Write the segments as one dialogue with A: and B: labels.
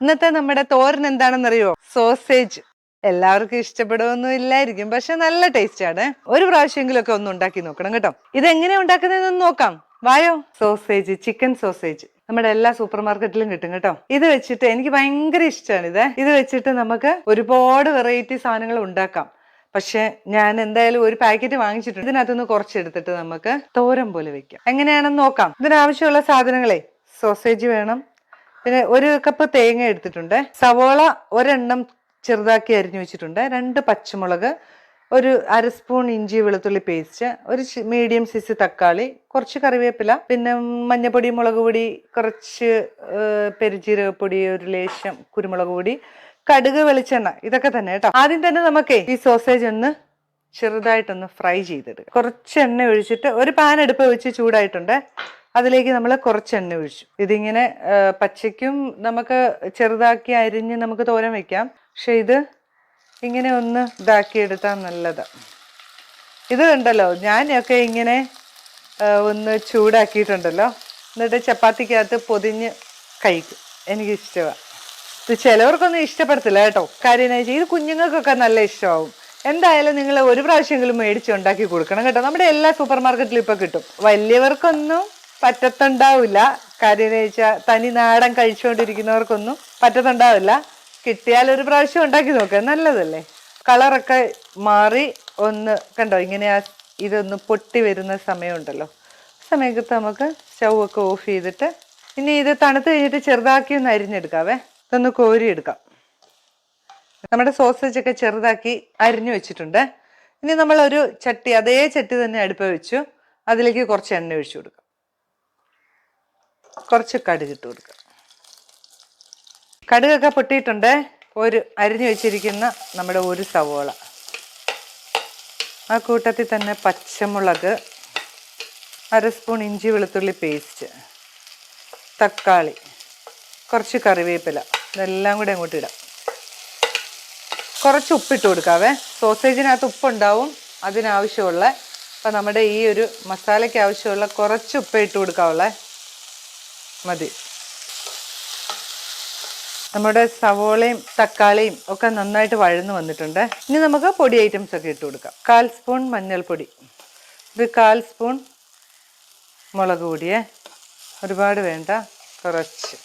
A: ഇന്നത്തെ നമ്മുടെ തോരൻ എന്താണെന്നറിയോ? സോസേജ്. എല്ലാവർക്കും ഇഷ്ടപ്പെടുമൊന്നും ഇല്ലായിരിക്കും പക്ഷെ നല്ല ടേസ്റ്റ് ആണ് ഒരു പ്രാവശ്യമെങ്കിലും ഒക്കെ ഒന്ന് ഉണ്ടാക്കി നോക്കണം കേട്ടോ. ഇത് എങ്ങനെ ഉണ്ടാക്കുന്നതെന്ന് നോക്കാം. വായോ? Sausage chicken sausage. നമ്മുടെ എല്ലാ സൂപ്പർ മാർക്കറ്റിലും കിട്ടും കേട്ടോ. ഇത് വെച്ചിട്ട് എനിക്ക് ഭയങ്കര ഇഷ്ടമാണ് ഇത്. ഇത് വെച്ചിട്ട് നമുക്ക് ഒരുപാട് വെറൈറ്റി സാധനങ്ങൾ ഉണ്ടാക്കാം. പക്ഷെ ഞാൻ എന്തായാലും ഒരു പാക്കറ്റ് വാങ്ങിച്ചിട്ടുണ്ട്. ഇതിനകത്തുനിന്ന് കുറച്ചെടുത്തിട്ട് നമുക്ക് തോരൻ പോലെ വെക്കാം. എങ്ങനെയാണെന്ന് നോക്കാം. ഇതിനാവശ്യമുള്ള സാധനങ്ങളെ സോസേജ് വേണം പിന്നെ ഒരു കപ്പ് തേങ്ങ എടുത്തിട്ടുണ്ട്. സവോള ഒരെണ്ണം ചെറുതാക്കി അരിഞ്ഞു വെച്ചിട്ടുണ്ട്. രണ്ട് പച്ചമുളക് ഒരു അര സ്പൂൺ ഇഞ്ചി വെളുത്തുള്ളി പേസ്റ്റ് ഒരു മീഡിയം സൈസ് തക്കാളി കുറച്ച് കറിവേപ്പില പിന്നെ മഞ്ഞപ്പൊടി മുളക് പൊടി കുറച്ച് പെരുജീരകപ്പൊടി ഒരു ലേശം കുരുമുളക് പൊടി കടുക് വെളിച്ചെണ്ണ ഇതൊക്കെ തന്നെ കേട്ടോ. ആദ്യം തന്നെ നമുക്ക് ഈ സോസേജ് ഒന്ന് ചെറുതായിട്ടൊന്ന് ഫ്രൈ ചെയ്തെടുക്കുക കുറച്ച് എണ്ണ ഒഴിച്ചിട്ട് ഒരു പാൻ അടുപ്പ് വെച്ച് ചൂടായിട്ടുണ്ട്. അതിലേക്ക് നമ്മൾ കുറച്ച് എണ്ണ ഒഴിച്ചു. ഇതിങ്ങനെ പച്ചയ്ക്കും നമുക്ക് ചെറുതാക്കി അരിഞ്ഞ് നമുക്ക് തോരൻ വെക്കാം. പക്ഷെ ഇത് ഇങ്ങനെ ഒന്ന് ഇതാക്കി എടുത്താൽ നല്ലതാണ് ഇത് ഉണ്ടല്ലോ ഞാനൊക്കെ ഇങ്ങനെ ഒന്ന് ചൂടാക്കിയിട്ടുണ്ടല്ലോ. എന്നിട്ട് ചപ്പാത്തിക്കകത്ത് പൊതിഞ്ഞ് കഴിക്കും. എനിക്കിഷ്ടമാണ് ഇത് ചിലവർക്കൊന്നും ഇഷ്ടപ്പെടത്തില്ല കേട്ടോ. കാര്യം ഇത് കുഞ്ഞുങ്ങൾക്കൊക്കെ നല്ല ഇഷ്ടമാവും. എന്തായാലും നിങ്ങൾ ഒരു പ്രാവശ്യമെങ്കിലും മേടിച്ച് ഉണ്ടാക്കി കൊടുക്കണം കേട്ടോ. നമ്മുടെ എല്ലാ സൂപ്പർ മാർക്കറ്റിലും ഇപ്പോൾ കിട്ടും. വലിയവർക്കൊന്നും പറ്റത്തുണ്ടാവില്ല. കാര്യം വെച്ചാൽ തനി നാടൻ കഴിച്ചുകൊണ്ടിരിക്കുന്നവർക്കൊന്നും പറ്റത്തുണ്ടാവില്ല. കിട്ടിയാൽ ഒരു പ്രാവശ്യം ഉണ്ടാക്കി നോക്കുക നല്ലതല്ലേ? കളറൊക്കെ മാറി ഒന്ന് കണ്ടോ ഇങ്ങനെ ആ ഇതൊന്ന് പൊട്ടി വരുന്ന സമയമുണ്ടല്ലോ. സമയത്ത് നമുക്ക് സ്റ്റൗ ഒക്കെ ഓഫ് ചെയ്തിട്ട് ഇനി ഇത് തണുത്ത് കഴിഞ്ഞിട്ട് ചെറുതാക്കി ഒന്ന് അരിഞ്ഞെടുക്കാവേ. ഇതൊന്ന് കോരിയെടുക്കാം. നമ്മുടെ സോസേജ് ഒക്കെ ചെറുതാക്കി അരിഞ്ഞു വെച്ചിട്ടുണ്ട്. ഇനി നമ്മളൊരു ചട്ടി അതേ ചട്ടി തന്നെ അടുപ്പ് വെച്ചു. അതിലേക്ക് കുറച്ച് എണ്ണ ഒഴിച്ചു കൊടുക്കാം. കുറച്ച് കടുക് ഇട്ട് കൊടുക്കാം. കടുകൊക്കെ പൊട്ടിയിട്ടുണ്ട്. ഒരു അരിഞ്ഞു വെച്ചിരിക്കുന്ന നമ്മുടെ ഒരു സവോള. ആ കൂട്ടത്തിൽ തന്നെ പച്ചമുളക് അര സ്പൂൺ ഇഞ്ചി വെളുത്തുള്ളി പേസ്റ്റ് തക്കാളി കുറച്ച് കറിവേപ്പില. ഇതെല്ലാം കൂടെ അങ്ങോട്ട് ഇടാം. കുറച്ച് ഉപ്പിട്ട് കൊടുക്കാവേ. സോസേജിനകത്ത് ഉപ്പുണ്ടാവും അതിനാവശ്യമുള്ള. അപ്പം നമ്മുടെ ഈ ഒരു മസാലയ്ക്ക് ആവശ്യമുള്ള കുറച്ച് ഉപ്പ് ഇട്ട് കൊടുക്കാവുള്ളേ. മതി. നമ്മുടെ സവോളയും തക്കാളിയും ഒക്കെ നന്നായിട്ട് വഴന്നു വന്നിട്ടുണ്ട്. ഇനി നമുക്ക് പൊടി ഐറ്റംസ് ഒക്കെ ഇട്ട് കൊടുക്കാം. കാൽ സ്പൂൺ മഞ്ഞൾപ്പൊടി. ഇത് കാൽ സ്പൂൺ മുളക് പൊടിയേ. ഒരുപാട് വേണ്ട. കുറച്ച്.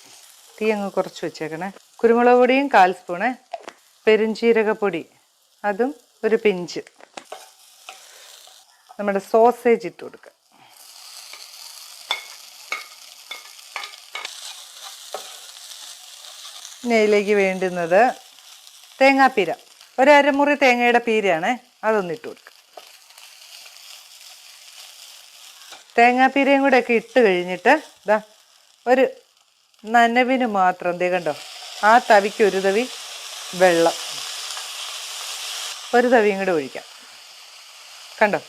A: തീ അങ്ങ് കുറച്ച് വെച്ചേക്കണേ. കുരുമുളക് പൊടിയും കാൽ സ്പൂണ്. പെരുംജീരകപ്പൊടി. അതും ഒരു പിഞ്ച്. നമ്മുടെ സോസേജ് ഇട്ട് കൊടുക്കുക നെയ്യിലേക്ക് വേണ്ടുന്നത് തേങ്ങാപ്പീര. ഒരു അരമുറി തേങ്ങയുടെ പീരയാണ് അതൊന്ന് ഇട്ട് കൊടുക്കുക. തേങ്ങാപ്പീരയും കൂടെ ഒക്കെ ഇട്ട് കഴിഞ്ഞിട്ട് ഇതാ ഒരു നനവിന് മാത്രം ദേ കണ്ടോ ആ തവിക്ക് ഒരു തവി വെള്ളം. ഒരു തവിയും കൂടെ ഒഴിക്കാം. കണ്ടോ?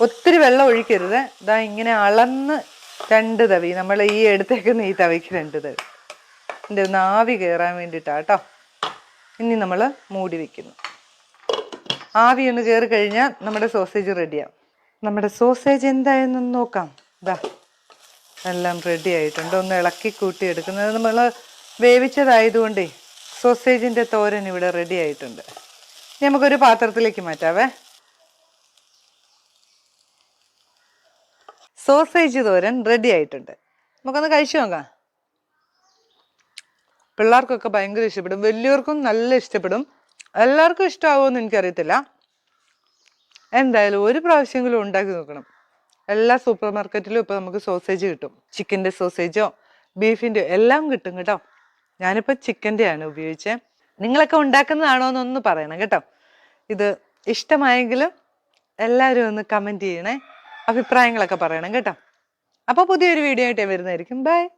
A: ഒത്തിരി വെള്ളം ഒഴിക്കരുത്. ഇതാ ഇങ്ങനെ അളന്ന് രണ്ട് തവി നമ്മൾ ഈ എടുത്തേക്കുന്ന ഈ തവിക്ക് രണ്ട് തവി. എന്റെ ഒന്ന് ആവി കയറാൻ വേണ്ടിയിട്ടാണ് കേട്ടോ. ഇനി നമ്മൾ മൂടി വെക്കുന്നു. ആവി ഒന്ന് കയറി കഴിഞ്ഞാൽ നമ്മുടെ സോസേജ് റെഡിയാവും നമ്മുടെ സോസേജ് എന്തായെന്നൊന്ന് നോക്കാം. ഇതാ എല്ലാം റെഡി ആയിട്ടുണ്ട്. ഒന്ന് ഇളക്കി കൂട്ടി എടുക്കുന്നത് നമ്മൾ വേവിച്ചതായതുകൊണ്ടേ സോസേജിന്റെ തോരൻ ഇവിടെ റെഡി ആയിട്ടുണ്ട്. നമുക്കൊരു പാത്രത്തിലേക്ക് മാറ്റാവേ. സോസേജ് തോരൻ റെഡി ആയിട്ടുണ്ട്. നമുക്കൊന്ന് കഴിച്ചു നോക്കാം. പിള്ളേർക്കൊക്കെ ഭയങ്കര ഇഷ്ടപ്പെടും. വലിയവർക്കും നല്ല ഇഷ്ടപ്പെടും. എല്ലാവർക്കും ഇഷ്ടമാവുമെന്ന് എനിക്കറിയത്തില്ല. എന്തായാലും ഒരു പ്രാവശ്യമെങ്കിലും ഉണ്ടാക്കി നോക്കണം. എല്ലാ സൂപ്പർ മാർക്കറ്റിലും ഇപ്പോൾ നമുക്ക് സോസേജ് കിട്ടും. ചിക്കന്റെ സോസേജോ ബീഫിന്റെയോ എല്ലാം കിട്ടും കേട്ടോ. ഞാനിപ്പോൾ ചിക്കന്റെയാണ് ഉപയോഗിച്ചത് നിങ്ങളൊക്കെ ഉണ്ടാക്കുന്നതാണോ എന്നൊന്ന് പറയണം കേട്ടോ. ഇത് ഇഷ്ടമായെങ്കിലും എല്ലാവരും ഒന്ന് കമന്റ് ചെയ്യണേ. അഭിപ്രായങ്ങളൊക്കെ പറയണം കേട്ടോ. അപ്പോൾ പുതിയൊരു വീഡിയോ ആയിട്ട് വരുന്നതായിരിക്കും. ബൈ.